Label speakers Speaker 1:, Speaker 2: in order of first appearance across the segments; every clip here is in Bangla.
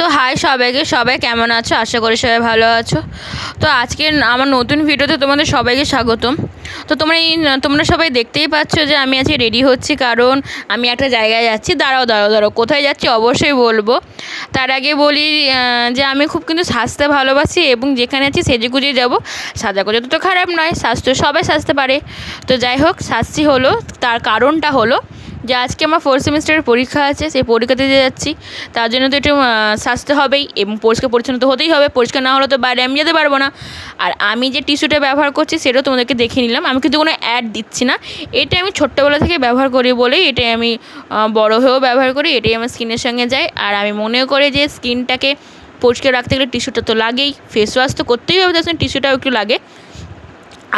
Speaker 1: তো হাই সবাইকে, সবাই কেমন আছো? আশা করি সবাই ভালো আছো। তো আজকে আমার নতুন ভিডিওতে তোমাদের সবাইকে স্বাগতম। তো তোমরা এই, তোমরা সবাই দেখতেই পাচ্ছ যে আমি আজকে রেডি হচ্ছি, কারণ আমি একটা জায়গায় যাচ্ছি। দাঁড়াও দাঁড়াও দাঁড়াও, কোথায় যাচ্ছি অবশ্যই বলব। তার আগে বলি যে আমি খুব কিন্তু সাজতে ভালোবাসি এবং যেখানে আছি সেজে গুজে যাব। সাজা গুজে তো খারাপ নয় স্বাস্থ্য সবাই সাজতে পারে। তো যাই হোক, সাজছি হলো, তার কারণটা হলো যে আজকে আমার ফোর্থ সেমিস্টারের পরীক্ষা আছে, সেই পরীক্ষা দিতে যাচ্ছি। তার জন্য তো একটু সাজতে হবেই এবং পরিষ্কার পরিচ্ছন্ন তো হতেই হবে। পরিষ্কার না হলে তো বাইরে আমি যেতে পারব না। আর আমি যে টিস্যুটা ব্যবহার করছি, সেটাও তোমাদেরকে দেখিয়ে নিলাম। আমি কিন্তু কোনো অ্যাড দিচ্ছি না। এটা আমি ছোট্টবেলা থেকে ব্যবহার করি বলেই এটাই আমি বড় হয়েও ব্যবহার করি। এটাই আমার স্কিনের সঙ্গে যায়। আর আমি মনে করি যে স্কিনটাকে পরিষ্কার রাখতে গেলে টিস্যুটা তো লাগেই। ফেস ওয়াশ তো করতেই হবে, তার সঙ্গে টিস্যুটাও একটু লাগে।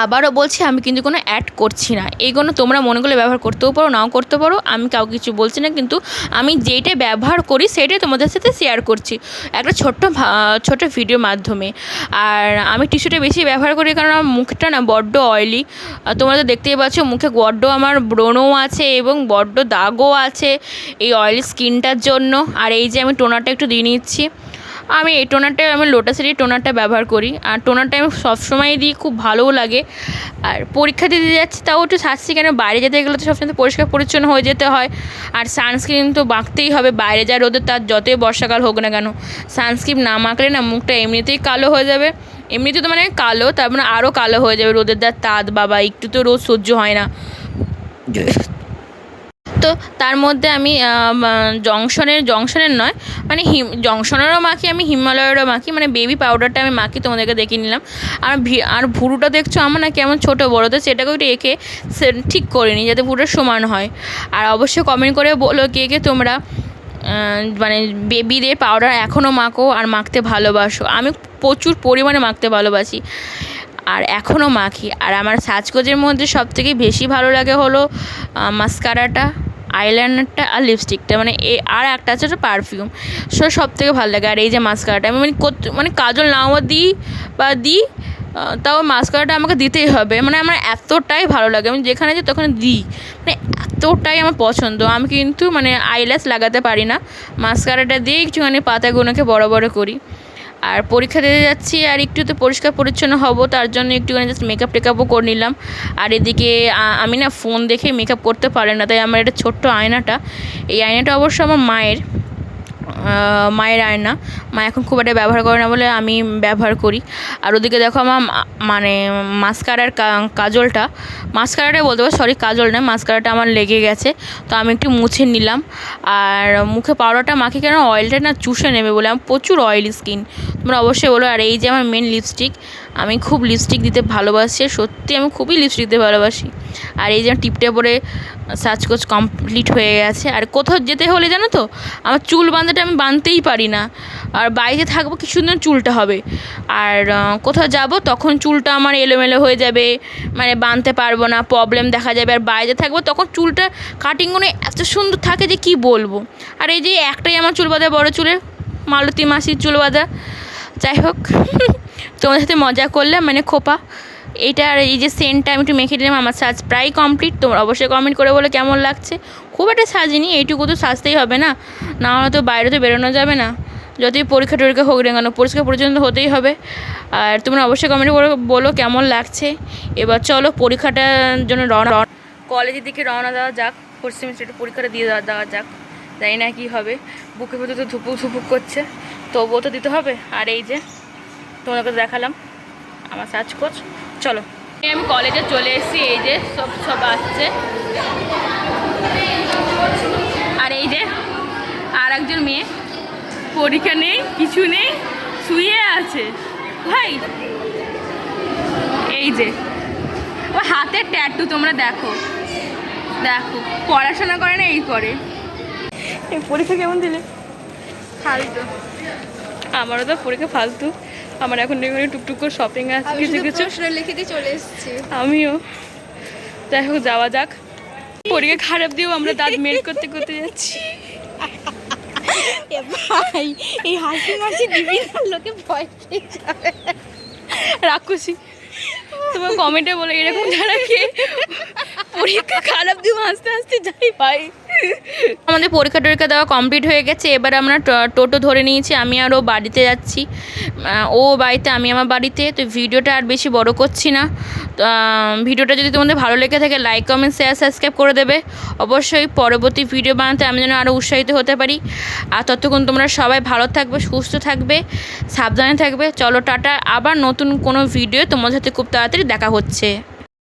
Speaker 1: আবারও বলছি, আমি কিন্তু কোনো অ্যাড করছি না। এইগুলো তোমরা মনে করলে ব্যবহার করতেও পারো, নাও করতে পারো, আমি কাউকে কিছু বলছি না, কিন্তু আমি যেইটা ব্যবহার করি সেইটাই তোমাদের সাথে শেয়ার করছি। একটা ছোট্ট ছোট ভিডিওর মাধ্যমে। আর আমি টিস্যুটা বেশি ব্যবহার করি, কারণ আমার মুখটা না বড্ড অয়েলি তোমরা তো দেখতেই পাচ্ছ, মুখে বড্ড আমার ব্রণও আছে এবং বড্ড দাগও আছে এই অয়েলি স্কিনটার জন্য। আর এই যে আমি টোনারটা একটু দিয়ে নিচ্ছি। আমি এই টোনারটা আমি লোটাসেরই টোনারটা ব্যবহার করি। আর টোনারটা আমি সবসময় দিই, খুব ভালোও লাগে। আর পরীক্ষা দিতে যাচ্ছি, তাও একটু সাজছি কেন? বাইরে যেতে গেলে তো সবসময় পরিষ্কার পরিচ্ছন্ন হয়ে যেতে হয়। আর সানস্ক্রিন তো মাখতেই হবে, বাইরে যা রোদে তার যতই বর্ষাকাল হোক না কেন। সানস্ক্রিন না মাখলে না মুখটা এমনিতেই কালো হয়ে যাবে। এমনিতে তো মানে কালো, তার মানে আরও কালো হয়ে যাবে রোদের দাঁত তাঁত বাবা, একটু তো রোদ সহ্য হয় না। তো তার মধ্যে আমি জংশনের জংশনের নয় মানে হিম, জংশনেরও মাখি, আমি হিমালয়েরও মাখি মানে বেবি পাউডারটা আমি মাখি, তোমাদেরকে দেখিয়ে নিলাম। আর আর ভুরুটা দেখছ আমার না কেমন ছোটো বড়ো, তো সেটাকেও একটু এঁকে ঠিক করে নিই, যাতে ভুরুটা সমান হয়। আর অবশ্যই কমেন্ট করে বলো কে কে তোমরা মানে বেবিদের পাউডার এখনও মাখো আর মাখতে ভালোবাসো। আমি প্রচুর পরিমাণে মাখতে ভালোবাসি। আর এখনও মাখি। আর আমার সাজগোজের মধ্যে সবথেকে বেশি ভালো লাগে হলো মাস্কারাটা আইলাইনারটা আর লিপস্টিকটা মানে এ আর একটা আছে ওটা পারফিউম সো সব থেকে ভালো লাগে। আর এই যে মাস্কারাটা আমি মানে মানে কাজল নাও দিই বা দিই তাও মাস্কারাটা আমাকে দিতেই হবে। মানে আমার এতটাই ভালো লাগে। আমি যেখানে যাই তখন দিই। মানে এতটাই আমার পছন্দ। আমি কিন্তু মানে আইল্যাশ লাগাতে পারি না। মাস্কারাটা দিয়ে একটুখানি পাতাগুলোকে বড় বড় করি। আর পরীক্ষা দিতে যাচ্ছি আর একটু তো পরিষ্কার পরিচ্ছন্ন হব, তার জন্য একটুখানি জাস্ট মেকআপ টেকআপও করে নিলাম। আর এদিকে আমি না ফোন দেখে মেকআপ করতে পারি না, তাই আমার একটা ছোট্ট আয়নাটা। এই আয়নাটা অবশ্য আমার মায়ের। মায়ের আয়না। মা এখন খুব একটা ব্যবহার করে না বলে আমি ব্যবহার করি। আর ওদিকে দেখো আমার মানে মাস্কারার কাজলটা মাস্কারাটাই বলতে পারো সরি কাজল না মাস্কারাটা আমার লেগে গেছে। তো আমি একটু মুছে নিলাম। আর মুখে পাউডারটা মাখি কেন অয়েলটা না চুষে নেবে বলে, আমার প্রচুর অয়েলি স্কিন তোমরা অবশ্যই বলো, আর এই যে আমার মেন লিপস্টিক আমি খুব লিপস্টিক দিতে ভালোবাসি সত্যি আমি খুবই লিপস্টিক দিতে ভালোবাসি। আর এই যে টিপটে পরে সাজকোজ কমপ্লিট হয়ে গেছে। আর কোথাও যেতে হলে জানো তো, আমার চুল বাঁধাটা আমি বাঁধতেই পারি না। আর বাইরে থাকব কিছু দিন চুলটা হবে। আর কোথাও যাব তখন চুলটা আমার এলোমেলো হয়ে যাবে। মানে বাঁধতে পারব না প্রবলেম দেখা যাবে। আর বাইরে থাকব তখন চুলটা কাটিংগুলো এত সুন্দর থাকে যে কি বলব। আর এই যে একটাই আমার চুল বাঁধা, বড়ো চুলের, মালতী মাসির চুল বাঁধা। যাই হোক, তোমাদের সাথে মজা করলে মানে খোপা। এইটা আর এই যে সেন্টটা আমি একটু মেখে দিলাম, আমার সাজ প্রায় কমপ্লিট তোমরা অবশ্যই কমেন্ট করে বলে কেমন লাগছে। খুব একটা সাজিনি, এইটুকু তো সাজতেই হবে না। না হলে তো বাইরে তো বেরোনো যাবে না। যতই পরীক্ষা টরীক্ষা হোক না কেন, পরিষ্কার পরিচ্ছন্ন হতেই হবে। আর তোমরা অবশ্যই কমেন্ট করে বলো কেমন লাগছে। এবার চলো পরীক্ষাটার জন্য রওনা কলেজের দিকে রওনা দেওয়া যাক। ফোর্থ সেমিস্টারের পরীক্ষাটা দিয়ে দেওয়া দেওয়া যাক। জানি না কী হবে। বুকে ভেতর তো ধুপুক ধুপুক করছে। তবুও তো দিতে হবে। আর এই যে তোমাদেরকে দেখালাম। আমার সার্চ কোচ। চলো। আমি কলেজে চলে এসেছি এই যে সব সব আসছে। আর এই যে আর একজন মেয়ে পরীক্ষা নেই কিছু নেই শুয়ে আছে। ভাই এই যে। ও হাতের ট্যাটু তোমরা দেখো। দেখো পড়াশোনা করে না এই করে। পরীক্ষা কেমন দিলে?
Speaker 2: ফালতু।
Speaker 1: আমারও তো পরীক্ষা ফালতু। আমার এখন এখানে টুকটুক করে শপিং আছে কিছু কিছু।
Speaker 2: লিখে দিয়ে চলে এসেছি।
Speaker 1: আমিও। যাই হোক যাওয়া যাক। পরীক্ষা খারাপ দিয়েও আমরা দাঁত মেল করতে করতে যাচ্ছি।
Speaker 2: ভাই এই হাসি মাসি দিবি না লোকে ভয় পেয়ে যাবে।
Speaker 1: রাক্ষসী তোমার কমেন্টে বলে এরকম যারা কে। পরীক্ষা খারাপ দিয়েও হাসতে হাসতে যাই ভাই আমাদের পরীক্ষা টরীক্ষা দেওয়া কমপ্লিট হয়ে গেছে, এবার আমরা টোটো ধরে নিয়েছি, আমি আর ও বাড়িতে যাচ্ছি। ও বাড়িতে, আমি আমার বাড়িতে, তো ভিডিওটা আর বেশি বড় করছি না। ভিডিওটা যদি তোমাদের ভালো লেগে থাকে লাইক কমেন্ট শেয়ার সাবস্ক্রাইব করে দেবে। অবশ্যই পরবর্তী ভিডিও বানাতে আমি যেন আরও উৎসাহিত হতে পারি। আর ততক্ষণ তোমরা সবাই ভালো থাকবে, সুস্থ থাকবে, সাবধানে থাকবে। চলো টাটা, আবার নতুন কোনো ভিডিও তোমাদের সাথে খুব তাড়াতাড়ি দেখা হচ্ছে।